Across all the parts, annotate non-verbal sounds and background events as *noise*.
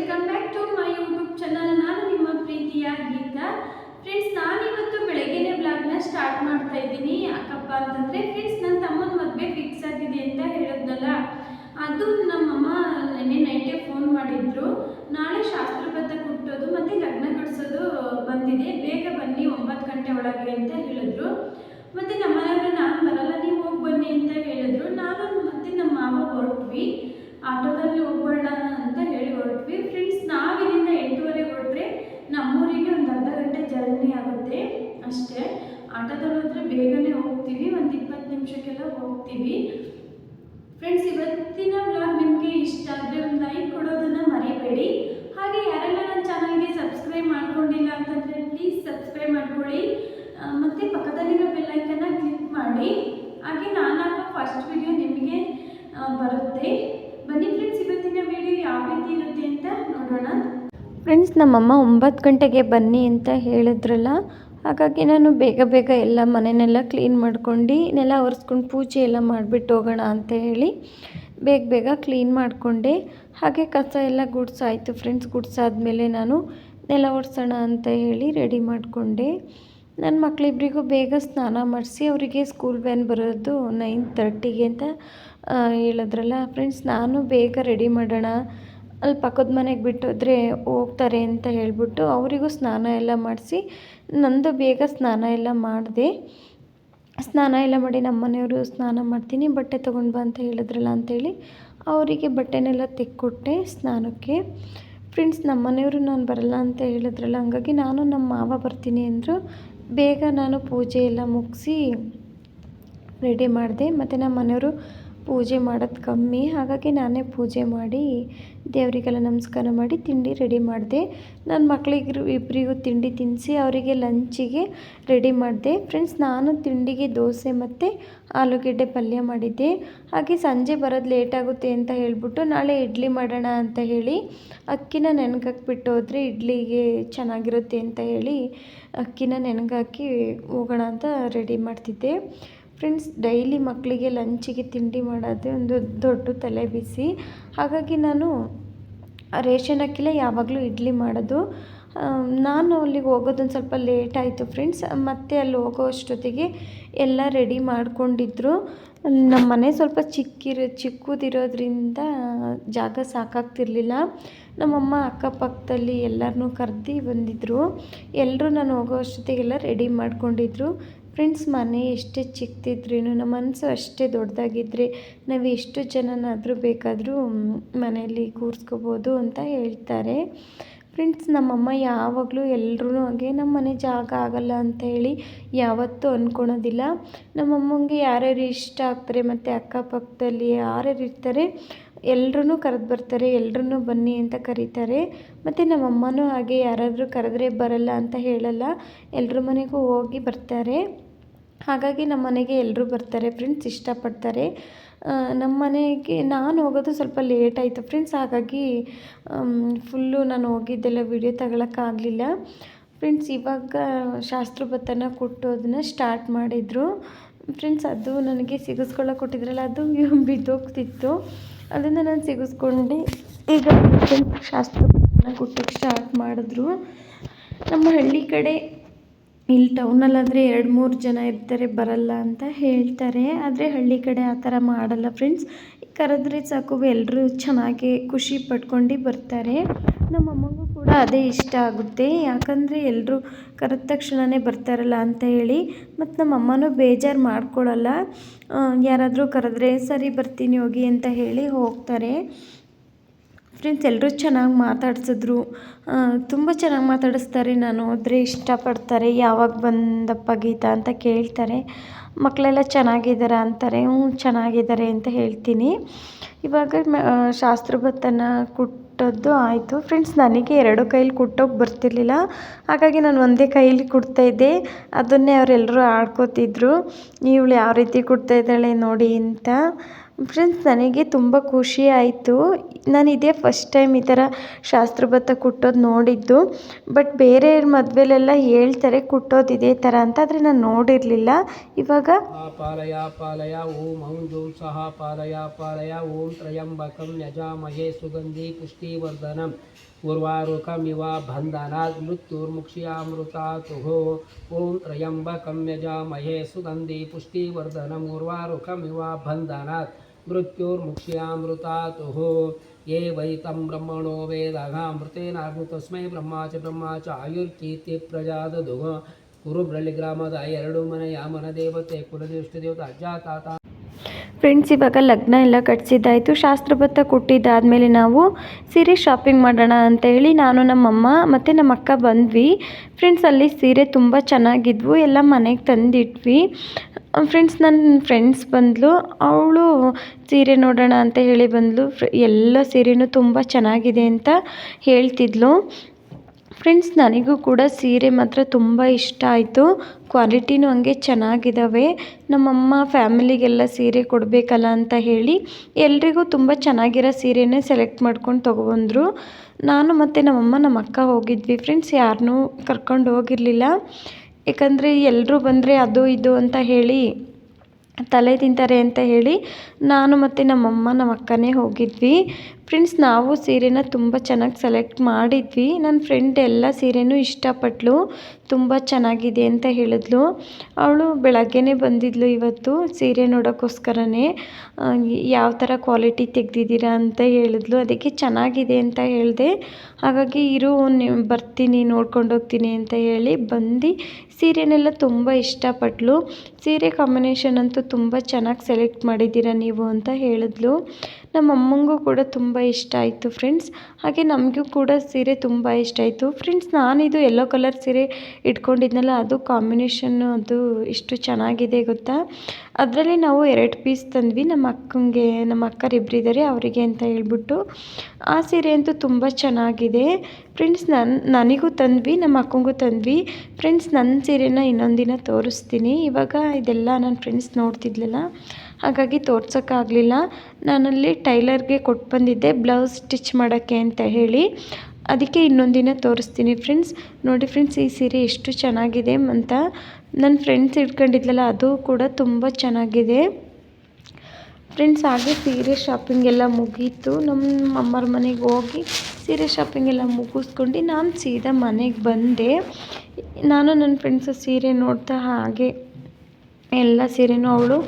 Welcome back to my YouTube channel ನಾನು ನಿಮ್ಮ ಪ್ರೀತಿಯ ಗೀತಾ. ಫ್ರೆಂಡ್ಸ್ ನಾನಿವತ್ತು ಬೆಳಗ್ಗೆನೆ ಬ್ಲಾಗ್ನ ಸ್ಟಾರ್ಟ್ ಮಾಡ್ತಾ ಇದ್ದೀನಿ. ಯಾಕಪ್ಪ ಅಂತಂದರೆ ಫ್ರೆಂಡ್ಸ್ ನನ್ನ ತಮ್ಮನ ಮದುವೆ ಫಿಕ್ಸ್ ಆಗಿದೆ ಅಂತ ಹೇಳಿದ್ನಲ್ಲ? ಅದು ನಮ್ಮಮ್ಮ ನೆನ್ನೆ ನೈಟೇ ಫೋನ್ ಮಾಡಿದ್ರು ನಾಳೆ ಶಾಸ್ತ್ರಬದ್ಧ ಕುಟ್ಟೋದು ಮತ್ತು ಲಗ್ನ ಕಟ್ಸೋದು ಬಂದಿದೆ ಬೇಗ ಬನ್ನಿ ಒಂಬತ್ತು ಗಂಟೆ ಒಳಗೆ ಅಂತ ಹೇಳಿದ್ರು ಮತ್ತು ನಮ್ಮ ಮನೆಯವರು ನಾನು ಬರಲ್ಲ ನೀವು ಹೋಗಿ ಬನ್ನಿ ಅಂತ ಹೇಳಿದ್ರು ನಾನು ಮತ್ತು ನಮ್ಮ ಮಾವ ಹೊರಟ್ವಿ ಆಟೋದಲ್ಲಿ ಹೋಗ್ಬೇಡ ಅಂತ ಹೇಳಿ ಹೊರಟ್ವಿ ಫ್ರೆಂಡ್ಸ್ ನಾವಿಲ್ಲಿಂದ ಎಂಟೂವರೆಗೆ ಹೊರಟ್ರೆ ನಮ್ಮೂರಿಗೆ ಒಂದು ಅರ್ಧ ಗಂಟೆ ಜರ್ನಿ ಆಗುತ್ತೆ. ಅಷ್ಟೇ ಆಟೋದಲ್ಲಿ ಹೋದರೆ ಬೇಗನೆ ಹೋಗ್ತೀವಿ, ಒಂದು ಇಪ್ಪತ್ತು ನಿಮಿಷಕ್ಕೆಲ್ಲ ಹೋಗ್ತೀವಿ. ಫ್ರೆಂಡ್ಸ್ ಇವತ್ತಿನ ಬ್ಲಾಗ್ ನಿಮಗೆ ಇಷ್ಟ ಆದರೆ ಒಂದು ಲೈಕ್ ಕೊಡೋದನ್ನು ಮರಿಬೇಡಿ. ಹಾಗೆ ಯಾರೆಲ್ಲ ನನ್ನ ಚಾನಲ್ಗೆ ಸಬ್ಸ್ಕ್ರೈಬ್ ಮಾಡ್ಕೊಂಡಿಲ್ಲ ಅಂತಂದರೆ ಪ್ಲೀಸ್ ಸಬ್ಸ್ಕ್ರೈಬ್ ಮಾಡ್ಕೊಳ್ಳಿ. ಮತ್ತು ಮತ್ತೆ ಪಕ್ಕದಲ್ಲಿರೋ ಬೆಲ್ಲೈಕನ್ನ ಕ್ಲಿಕ್ ಮಾಡಿ. ಹಾಗೆ ನಾನು ಹಾಕೋ ಫಸ್ಟ್ ವಿಡಿಯೋ ನಿಮಗೆ ಬರುತ್ತೆ. ಬನ್ನಿ ಫ್ರೆಂಡ್ಸ್ ಇವತ್ತಿನ ವಿಡಿಯೋ ಯಾವ ರೀತಿ ಇರುತ್ತೆ ಅಂತ ನೋಡೋಣ. ಫ್ರೆಂಡ್ಸ್ ನಮ್ಮಮ್ಮ ಒಂಬತ್ತು ಗಂಟೆಗೆ ಬನ್ನಿ ಅಂತ ಹೇಳಿದ್ರಲ್ಲ, ಹಾಗಾಗಿ ನಾನು ಬೇಗ ಬೇಗ ಎಲ್ಲ ಮನೆಯನ್ನೆಲ್ಲ ಕ್ಲೀನ್ ಮಾಡ್ಕೊಂಡು ನೆಲ ಒರೆಸ್ಕೊಂಡು ಪೂಜೆ ಎಲ್ಲ ಮಾಡಿಬಿಟ್ಟು ಹೋಗೋಣ ಅಂತ ಹೇಳಿ ಬೇಗ ಬೇಗ ಕ್ಲೀನ್ ಮಾಡಿಕೊಂಡೆ. ಹಾಗೆ ಕಸ ಎಲ್ಲ ಗುಡ್ಸಾಯಿತು ಫ್ರೆಂಡ್ಸ್ ಗುಡ್ಸಾದ್ಮೇಲೆ ನಾನು ನೆಲ ಒರೆಸೋಣ ಅಂತ ಹೇಳಿ ರೆಡಿ ಮಾಡಿಕೊಂಡೆ. ನನ್ನ ಮಕ್ಕಳಿಬ್ರಿಗೂ ಬೇಗ ಸ್ನಾನ ಮಾಡಿಸಿ ಅವರಿಗೆ ಸ್ಕೂಲ್ ವ್ಯಾನ್ ಬರೋದು ನೈನ್ ತರ್ಟಿಗೆ ಅಂತ ಹೇಳಿದ್ರಲ್ಲ. ಫ್ರೆಂಡ್ಸ್ ನಾನು ಬೇಗ ರೆಡಿ ಮಾಡೋಣ. ಅಲ್ಲಿ ಪಕ್ಕದ ಮನೆಗೆ ಬಿಟ್ಟೋದ್ರೆ ಹೋಗ್ತಾರೆ ಅಂತ ಹೇಳಿಬಿಟ್ಟು ಅವರಿಗೂ ಸ್ನಾನ ಎಲ್ಲ ಮಾಡಿಸಿ, ನಂದು ಬೇಗ ಸ್ನಾನ ಎಲ್ಲ ಮಾಡಿದೆ. ಸ್ನಾನ ಎಲ್ಲ ಮಾಡಿ ನಮ್ಮ ಮನೆಯವರು ಸ್ನಾನ ಮಾಡ್ತೀನಿ, ಬಟ್ಟೆ ತೊಗೊಂಡು ಬಾ ಅಂತ ಹೇಳಿದ್ರಲ್ಲ ಅಂತೇಳಿ ಅವರಿಗೆ ಬಟ್ಟೆನೆಲ್ಲ ತೆಕ್ಕೊಟ್ಟೆ ಸ್ನಾನಕ್ಕೆ. ಫ್ರೆಂಡ್ಸ್ ನಮ್ಮ ಮನೆಯವರು ನಾನು ಬರಲ್ಲ ಅಂತ ಹೇಳಿದ್ರಲ್ಲ, ಹಂಗಾಗಿ ನಾನು ನಮ್ಮ ಮಾವ ಬರ್ತೀನಿ ಅಂದರು, ಬೇಗ ನಾನು ಪೂಜೆ ಎಲ್ಲ ಮುಗಿಸಿ ರೆಡಿ ಮಾಡಿದೆ. ಮತ್ತು ನಮ್ಮ ಮನೆಯವರು ಪೂಜೆ ಮಾಡೋದು ಕಮ್ಮಿ. ಹಾಗಾಗಿ ನಾನೇ ಪೂಜೆ ಮಾಡಿ, ದೇವರಿಗೆಲ್ಲ ನಮಸ್ಕಾರ ಮಾಡಿ ತಿಂಡಿ ರೆಡಿ ಮಾಡಿದೆ. ನನ್ನ ಮಕ್ಕಳಿಗೆ ಇಬ್ಬರಿಗೂ ತಿಂಡಿ ತಿನ್ನಿಸಿ ಅವರಿಗೆ ಲಂಚಿಗೆ ರೆಡಿ ಮಾಡಿದೆ. ಫ್ರೆಂಡ್ಸ್, ನಾನು ತಿಂಡಿಗೆ ದೋಸೆ ಮತ್ತು ಆಲೂಗೆಡ್ಡೆ ಪಲ್ಯ ಮಾಡಿದ್ದೆ. ಹಾಗೆ ಸಂಜೆ ಬರೋದು ಲೇಟ್ ಆಗುತ್ತೆ ಅಂತ ಹೇಳಿಬಿಟ್ಟು ನಾಳೆ ಇಡ್ಲಿ ಮಾಡೋಣ ಅಂತ ಹೇಳಿ, ಅಕ್ಕಿನ ನೆನಗಾಕ್ಬಿಟ್ಟು ಹೋದರೆ ಇಡ್ಲಿಗೆ ಚೆನ್ನಾಗಿರುತ್ತೆ ಅಂತ ಹೇಳಿ ಅಕ್ಕಿನ ನೆನಗಾಕಿ ಹೋಗೋಣ ಅಂತ ರೆಡಿ ಮಾಡ್ತಿದ್ದೆ. ಫ್ರೆಂಡ್ಸ್ ಡೈಲಿ ಮಕ್ಕಳಿಗೆ ಲಂಚಿಗೆ ತಿಂಡಿ ಮಾಡೋದೇ ಒಂದು ದೊಡ್ಡ ತಲೆ ಬಿಸಿ ಹಾಗಾಗಿ ನಾನು ರೇಷನ್ ಅಕ್ಕಿಲೇ ಯಾವಾಗಲೂ ಇಡ್ಲಿ ಮಾಡೋದು. ನಾನು ಅಲ್ಲಿಗೆ ಹೋಗೋದೊಂದು ಸ್ವಲ್ಪ ಲೇಟ್ ಆಯಿತು ಫ್ರೆಂಡ್ಸ್ ಮತ್ತೆ ಅಲ್ಲಿ ಹೋಗೋ ಅಷ್ಟೊತ್ತಿಗೆ ಎಲ್ಲ ರೆಡಿ ಮಾಡ್ಕೊಂಡಿದ್ರು. ನಮ್ಮ ಮನೆ ಸ್ವಲ್ಪ ಚಿಕ್ಕಿರೋ, ಚಿಕ್ಕದಿರೋದ್ರಿಂದ ಜಾಗ ಸಾಕಾಗ್ತಿರಲಿಲ್ಲ. ನಮ್ಮಮ್ಮ ಅಕ್ಕಪಕ್ಕದಲ್ಲಿ ಎಲ್ಲರನ್ನೂ ಕರೆದು ಬಂದಿದ್ದರು ಎಲ್ಲರೂ ನಾನು ಹೋಗೋ ಅಷ್ಟೊತ್ತಿಗೆಲ್ಲ ರೆಡಿ ಮಾಡ್ಕೊಂಡಿದ್ರು. ಫ್ರೆಂಡ್ಸ್ ಮನೆ ಎಷ್ಟೇ ಚಿಕ್ಕದಿದ್ರೂ ನಮ್ಮ ಮನಸ್ಸು ಅಷ್ಟೇ ದೊಡ್ಡದಾಗಿದ್ದರೆ ನಾವು ಎಷ್ಟು ಜನನಾದರೂ ಬೇಕಾದರೂ ಮನೆಯಲ್ಲಿ ಕೂರಿಸ್ಕೋಬೋದು ಅಂತ ಹೇಳ್ತಾರೆ. ಫ್ರೆಂಡ್ಸ್ ನಮ್ಮಮ್ಮ ಯಾವಾಗಲೂ ಎಲ್ರೂ ಹಾಗೆ ನಮ್ಮ ಮನೆ ಜಾಗ ಆಗಲ್ಲ ಅಂತ ಹೇಳಿ ಯಾವತ್ತೂ ಅಂದ್ಕೊಳೋದಿಲ್ಲ ನಮ್ಮಮ್ಮಂಗೆ ಯಾರ್ಯಾರು ಇಷ್ಟ ಆಗ್ತಾರೆ ಮತ್ತು ಅಕ್ಕಪಕ್ಕದಲ್ಲಿ ಯಾರ್ಯಾರು ಇರ್ತಾರೆ ಎಲ್ಲರೂ ಕರೆದು ಬರ್ತಾರೆ ಎಲ್ರೂ ಬನ್ನಿ ಅಂತ ಕರೀತಾರೆ. ಮತ್ತು ನಮ್ಮಮ್ಮನೂ ಹಾಗೆ ಯಾರಾದರೂ ಕರೆದ್ರೆ ಬರಲ್ಲ ಅಂತ ಹೇಳಲ್ಲ. ಎಲ್ಲರ ಮನೆಗೂ ಹೋಗಿ ಬರ್ತಾರೆ. ಹಾಗಾಗಿ ನಮ್ಮ ಮನೆಗೆ ಎಲ್ಲರೂ ಬರ್ತಾರೆ ಫ್ರೆಂಡ್ಸ್ ಇಷ್ಟಪಡ್ತಾರೆ. ನಮ್ಮ ಮನೆಗೆ ನಾನು ಹೋಗೋದು ಸ್ವಲ್ಪ ಲೇಟ್ ಆಯಿತು ಫ್ರೆಂಡ್ಸ್ ಹಾಗಾಗಿ ಫುಲ್ಲು ನಾನು ಹೋಗಿದ್ದೆಲ್ಲ ವಿಡಿಯೋ ತಗೊಳಕ್ಕಾಗಲಿಲ್ಲ ಫ್ರೆಂಡ್ಸ್ ಇವಾಗ ಶಾಸ್ತ್ರಬತ್ತನ ಕುಟ್ಟೋದನ್ನ ಸ್ಟಾರ್ಟ್ ಮಾಡಿದರು. ಫ್ರೆಂಡ್ಸ್ ಅದು ನನಗೆ ಸಿಗಿಸ್ಕೊಳ್ಳೋಕೆ ಕೊಟ್ಟಿದ್ರಲ್ಲ, ಅದು *laughs* ಬಿದ್ದೋಗ್ತಿತ್ತು. ಅದನ್ನು ನಾನು ಸಿಗಿಸ್ಕೊಂಡೆ. ಈಗ ಫ್ರೆಂಡ್ಸ್ ಶಾಸ್ತ್ರಬತ್ತನ ಕೊಟ್ಟಕ್ಕೆ ಸ್ಟಾರ್ಟ್ ಮಾಡಿದ್ರು. ನಮ್ಮ ಹಳ್ಳಿ ಕಡೆ ಇಲ್ಲಿ ಟೌನಲ್ಲಾದರೆ ಎರಡು ಮೂರು ಜನ ಇರ್ತಾರೆ, ಬರಲ್ಲ ಅಂತ ಹೇಳ್ತಾರೆ. ಆದರೆ ಹಳ್ಳಿ ಕಡೆ ಆ ಥರ ಮಾಡಲ್ಲ ಫ್ರೆಂಡ್ಸ್ ಕರೆದ್ರೆ ಸಾಕು ಎಲ್ಲರೂ ಚೆನ್ನಾಗಿ ಖುಷಿ ಪಟ್ಕೊಂಡು ಬರ್ತಾರೆ. ನಮ್ಮ ಅಮ್ಮಂಗೂ ಕೂಡ ಅದೇ ಇಷ್ಟ ಆಗುತ್ತೆ. ಯಾಕಂದರೆ ಎಲ್ಲರೂ ಕರೆದ ತಕ್ಷಣವೇ ಬರ್ತಾರಲ್ಲ ಅಂತ ಹೇಳಿ. ಮತ್ತು ನಮ್ಮ ಅಮ್ಮನೂ ಬೇಜಾರು ಮಾಡ್ಕೊಳ್ಳಲ್ಲ ಯಾರಾದರೂ ಕರೆದ್ರೆ ಸರಿ ಬರ್ತೀನಿ ಹೋಗಿ ಅಂತ ಹೇಳಿ ಹೋಗ್ತಾರೆ. ಫ್ರೆಂಡ್ಸ್ ಎಲ್ಲರೂ ಚೆನ್ನಾಗಿ ಮಾತಾಡಿಸಿದ್ರು. ತುಂಬ ಚೆನ್ನಾಗಿ ಮಾತಾಡಿಸ್ತಾರೆ. ನಾನು ಹೋದರೆ ಇಷ್ಟಪಡ್ತಾರೆ. ಯಾವಾಗ ಬಂದಪ್ಪ ಗೀತಾ ಅಂತ ಕೇಳ್ತಾರೆ. ಮಕ್ಕಳೆಲ್ಲ ಚೆನ್ನಾಗಿದ್ದಾರಾ ಅಂತಾರೆ. ಹ್ಞೂ ಚೆನ್ನಾಗಿದ್ದಾರೆ ಅಂತ ಹೇಳ್ತೀನಿ. ಇವಾಗ ಶಾಸ್ತ್ರ ಭತ್ತನ ಕುಟ್ಟದ್ದು ಆಯಿತು. ಫ್ರೆಂಡ್ಸ್, ನನಗೆ ಎರಡು ಕೈಲಿ ಕುಟ್ಟೋಕೆ ಬರ್ತಿರ್ಲಿಲ್ಲ. ಹಾಗಾಗಿ ನಾನು ಒಂದೇ ಕೈಲಿ ಇದ್ದೆ. ಅದನ್ನೇ ಅವರೆಲ್ಲರೂ ಆಡ್ಕೋತಿದ್ರು. ಇವಳು ಯಾವ ರೀತಿ ಕುಡ್ತಾ ಇದ್ದಾಳೆ ನೋಡಿ ಅಂತ. ಫ್ರೆಂಡ್ಸ್ ನನಗೆ ತುಂಬ ಖುಷಿ ಆಯಿತು. ನಾನು ಇದೇ ಫಸ್ಟ್ ಟೈಮ್ ಈ ಥರ ಶಾಸ್ತ್ರ ಬತ್ತ ಕುಟ್ಟೋದು ನೋಡಿದ್ದು. ಬಟ್ ಬೇರೆಯವ್ರ ಮದುವೆಲೆಲ್ಲ ಹೇಳ್ತಾರೆ ಕುಟ್ಟೋದು ಇದೇ ಥರ ಅಂತ, ಆದರೆ ನಾನು ನೋಡಿರಲಿಲ್ಲ. ಇವಾಗ ಪಾಲಯ ಪಾಲಯ, ಓಂ ಹೌಂ ಜೋ ಸಹ ಪಾಲಯ ಪಾಲಯ, ಓಂ ತ್ರಯಂಬಕಂ ಯಜಾಮಹೇ ಸುಗಂಧಿ ಪುಷ್ಟಿವರ್ಧನಂ ಉರ್ವಾರುಕಮಿವ ಬಂಧನಾತ್ ಮೃತ್ಯುರ್ಮುಕ್ಷ್ಯಾಮೃತಾತುಃ ಓಂ ತ್ರಯಂಬಕಂ ಯಜಾಮಹೇ ಸುಗಂಧಿ ಪುಷ್ಟಿವರ್ಧನಂ ಉರ್ವಾರುಕಮಿವ ಬಂಧನಾತ್ मृत्युर्मुक्ष्यामृतातुः ये वै तं ब्रह्मणो वेदाघामृतेनाघु तस्मै ಬ್ರಹ್ಮ ಚ ಬ್ರಹ್ಮ ಚ ಆಯುರ್ಕೀರ್ತಿ ಪ್ರಜಾ ದದುಃ ಕುರುಬ್ರಳ್ಳಿ ಗ್ರಾಮದ ಎರಡು ಮನೆಯ ಮನ ದೇವತೆ ದೇವಸ್ಥ ದೇವತೆ ಅಜ್ಜ ತಾತ ಫ್ರೆಂಡ್ಸ್ ಇವಾಗ ಲಗ್ನ ಎಲ್ಲ ಕಟ್ಸಿದ್ದಾಯಿತು. ಶಾಸ್ತ್ರಬದ್ಧ ಕೊಟ್ಟಿದ್ದಾದಮೇಲೆ ನಾವು ಸೀರೆ ಶಾಪಿಂಗ್ ಮಾಡೋಣ ಅಂತ ಹೇಳಿ ನಾನು ನಮ್ಮಮ್ಮ ಮತ್ತು ನಮ್ಮ ಅಕ್ಕ ಬಂದ್ವಿ. ಫ್ರೆಂಡ್ಸ್ ಅಲ್ಲಿ ಸೀರೆ ತುಂಬ ಚೆನ್ನಾಗಿದ್ವು. ಎಲ್ಲ ಮನೆಗೆ ತಂದಿಟ್ವಿ. ಫ್ರೆಂಡ್ಸ್ ನನ್ನ ಫ್ರೆಂಡ್ಸ್ ಬಂದಳು ಅವಳು ಸೀರೆ ನೋಡೋಣ ಅಂತ ಹೇಳಿ ಬಂದಳು ಎಲ್ಲ ಸೀರೆನೂ ತುಂಬ ಚೆನ್ನಾಗಿದೆ ಅಂತ ಹೇಳ್ತಿದ್ಲು. ಫ್ರೆಂಡ್ಸ್ ನನಗೂ ಕೂಡ ಸೀರೆ ಮಾತ್ರ ತುಂಬ ಇಷ್ಟ ಆಯಿತು. ಕ್ವಾಲಿಟಿನೂ ಹಂಗೆ ಚೆನ್ನಾಗಿದ್ದಾವೆ ನಮ್ಮಮ್ಮ ಫ್ಯಾಮಿಲಿಗೆಲ್ಲ ಸೀರೆ ಕೊಡಬೇಕಲ್ಲ ಅಂತ ಹೇಳಿ ಎಲ್ರಿಗೂ ತುಂಬ ಚೆನ್ನಾಗಿರೋ ಸೀರೆನೇ ಸೆಲೆಕ್ಟ್ ಮಾಡ್ಕೊಂಡು ತೊಗೊಬಂದರು ನಾನು ಮತ್ತು ನಮ್ಮಮ್ಮ ನಮ್ಮ ಅಕ್ಕ ಹೋಗಿದ್ವಿ. ಫ್ರೆಂಡ್ಸ್ ಯಾರನ್ನೂ ಕರ್ಕೊಂಡು ಹೋಗಿರಲಿಲ್ಲ. ಯಾಕಂದರೆ ಎಲ್ಲರೂ ಬಂದರೆ ಅದು ಇದು ಅಂತ ಹೇಳಿ, ತಲೆ ತಿಂತಾರೆ ಅಂತ ಹೇಳಿ ನಾನು ಮತ್ತು ನಮ್ಮಮ್ಮ ನಮ್ಮ ಅಕ್ಕನೇ ಹೋಗಿದ್ವಿ. ಫ್ರೆಂಡ್ಸ್ ನಾವು ಸೀರೆನ ತುಂಬ ಚೆನ್ನಾಗಿ ಸೆಲೆಕ್ಟ್ ಮಾಡಿದ್ವಿ. ನನ್ನ ಫ್ರೆಂಡ್ ಎಲ್ಲ ಸೀರೆನೂ ಇಷ್ಟಪಟ್ಟಳು ತುಂಬ ಚೆನ್ನಾಗಿದೆ ಅಂತ ಹೇಳಿದ್ಲು. ಅವಳು ಬೆಳಗ್ಗೆನೇ ಬಂದಿದ್ಲು ಇವತ್ತು ಸೀರೆ ನೋಡೋಕ್ಕೋಸ್ಕರನೇ ಯಾವ ಥರ ಕ್ವಾಲಿಟಿ ತೆಗ್ದಿದ್ದೀರಾ ಅಂತ ಹೇಳಿದ್ಲು. ಅದಕ್ಕೆ ಚೆನ್ನಾಗಿದೆ ಅಂತ ಹೇಳಿದೆ. ಹಾಗಾಗಿ ಇರು ಬರ್ತೀನಿ, ನೋಡ್ಕೊಂಡು ಹೋಗ್ತೀನಿ ಅಂತ ಹೇಳಿ ಬಂದು ಸೀರೆನೆಲ್ಲ ತುಂಬ ಇಷ್ಟಪಟ್ಟಳು ಸೀರೆ ಕಾಂಬಿನೇಷನ್ ಅಂತೂ ತುಂಬ ಚೆನ್ನಾಗಿ ಸೆಲೆಕ್ಟ್ ಮಾಡಿದ್ದೀರಾ ನೀವು ಅಂತ ಹೇಳಿದ್ಲು. ನಮ್ಮ ಅಮ್ಮನಿಗೂ ಕೂಡ ತುಂಬ ಇಷ್ಟ ಆಯಿತು ಫ್ರೆಂಡ್ಸ್. ಹಾಗೆ ನಮಗೂ ಕೂಡ ಸೀರೆ ತುಂಬ ಇಷ್ಟ ಆಯಿತು. ಫ್ರೆಂಡ್ಸ್, ನಾನಿದು ಯೆಲ್ಲೋ ಕಲರ್ ಸೀರೆ ಇಟ್ಕೊಂಡಿದ್ನಲ್ಲ, ಅದು ಕಾಂಬಿನೇಷನ್ನು ಅದು ಎಷ್ಟು ಚೆನ್ನಾಗಿದೆ ಗೊತ್ತಾ? ಅದರಲ್ಲಿ ನಾವು ಎರಡು ಪೀಸ್ ತಂದ್ವಿ. ನಮ್ಮ ಅಕ್ಕಂಗೆ, ನಮ್ಮ ಅಕ್ಕರಿಬ್ಬರಿದ್ದಾರೆ ಅವರಿಗೆ ಅಂತ ಹೇಳ್ಬಿಟ್ಟು. ಆ ಸೀರೆ ಅಂತೂ ತುಂಬ ಚೆನ್ನಾಗಿದೆ. ಫ್ರೆಂಡ್ಸ್ ನನ್ನ ನನಗೂ ತಂದ್ವಿ, ನಮ್ಮ ಅಕ್ಕಂಗೂ ತಂದ್ವಿ. ಫ್ರೆಂಡ್ಸ್ ನನ್ನ ಸೀರೆನ ಇನ್ನೊಂದಿನ ದಿನ ತೋರಿಸ್ತೀನಿ. ಇವಾಗ ಇದೆಲ್ಲ ನನ್ನ ಫ್ರೆಂಡ್ಸ್ ನೋಡ್ತಿದ್ಲಲ್ಲ ಹಾಗಾಗಿ ತೋರ್ಸೋಕ್ಕಾಗ್ಲಿಲ್ಲ. ನಾನಲ್ಲಿ ಟೈಲರ್ಗೆ ಕೊಟ್ಟು ಬಂದಿದ್ದೆ, ಬ್ಲೌಸ್ ಸ್ಟಿಚ್ ಮಾಡೋಕ್ಕೆ ಅಂತ ಹೇಳಿ. ಅದಕ್ಕೆ ಇನ್ನೊಂದು ದಿನ ತೋರಿಸ್ತೀನಿ ಫ್ರೆಂಡ್ಸ್. ನೋಡಿ ಫ್ರೆಂಡ್ಸ್, ಈ ಸೀರೆ ಎಷ್ಟು ಚೆನ್ನಾಗಿದೆ ಅಂತ. ನನ್ನ ಫ್ರೆಂಡ್ಸ್ ಇಟ್ಕೊಂಡಿದ್ಲಲ್ಲ, ಅದು ಕೂಡ ತುಂಬ ಚೆನ್ನಾಗಿದೆ. ಫ್ರೆಂಡ್ಸ್, ಹಾಗೆ ಸೀರೆ ಶಾಪಿಂಗ್ ಎಲ್ಲ ಮುಗೀತು. ನಮ್ಮ ಅಮ್ಮರ ಮನೆಗೆ ಹೋಗಿ ಸೀರೆ ಶಾಪಿಂಗ್ ಎಲ್ಲ ಮುಗಿಸ್ಕೊಂಡು ನಾನು ಸೀದಾ ಮನೆಗೆ ಬಂದೆ. ನಾನು ನನ್ನ ಫ್ರೆಂಡ್ಸು ಸೀರೆ ನೋಡ್ತಾ ಹಾಗೆ, ಎಲ್ಲ ಸೀರೆನೂ ಅವಳು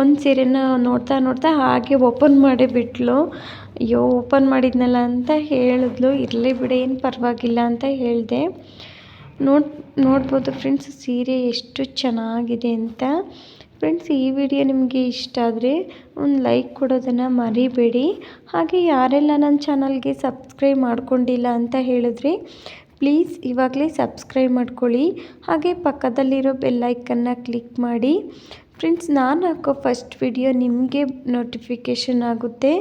ಒಂದು ಸೀರೆನ ನೋಡ್ತಾ ನೋಡ್ತಾ ಹಾಗೆ ಓಪನ್ ಮಾಡೇ ಬಿಟ್ಟಳು ಅಯ್ಯೋ ಓಪನ್ ಮಾಡಿದ್ನಲ್ಲ ಅಂತ ಹೇಳಿದ್ಲು. ಇರಲಿ ಬಿಡು, ಏನು ಪರವಾಗಿಲ್ಲ ಅಂತ ಹೇಳಿದೆ. ನೋಡ್, ನೋಡ್ಬೋದು ಫ್ರೆಂಡ್ಸ್ ಸೀರೆ ಎಷ್ಟು ಚೆನ್ನಾಗಿದೆ ಅಂತ. ಫ್ರೆಂಡ್ಸ್ ಈ ವಿಡಿಯೋ ನಿಮಗೆ ಇಷ್ಟ ಆದರೆ ಒಂದು ಲೈಕ್ ಕೊಡೋದನ್ನು ಮರಿಬೇಡಿ. ಹಾಗೆ ಯಾರೆಲ್ಲ ನನ್ನ ಚಾನಲ್ಗೆ ಸಬ್ಸ್ಕ್ರೈಬ್ ಮಾಡ್ಕೊಂಡಿಲ್ಲ ಅಂತ ಹೇಳಿದ್ರೆ ಪ್ಲೀಸ್ ಇವಾಗಲೇ ಸಬ್ಸ್ಕ್ರೈಬ್ ಮಾಡ್ಕೊಳ್ಳಿ. ಹಾಗೆ ಪಕ್ಕದಲ್ಲಿರೋ ಬೆಲ್ಲೈಕನ್ನ ಕ್ಲಿಕ್ ಮಾಡಿ. ಫ್ರೆಂಡ್ಸ್ ನಾನು ಹಾಕೋ ಫಸ್ಟ್ ವಿಡಿಯೋ ನಿಮಗೆ ನೋಟಿಫಿಕೇಷನ್ ಆಗುತ್ತೆ.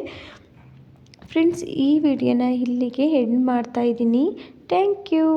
ಫ್ರೆಂಡ್ಸ್ ಈ ವಿಡಿಯೋನ ಇಲ್ಲಿಗೆ ಎಂಡ್ ಮಾಡ್ತಾಯಿದ್ದೀನಿ ಥ್ಯಾಂಕ್ ಯು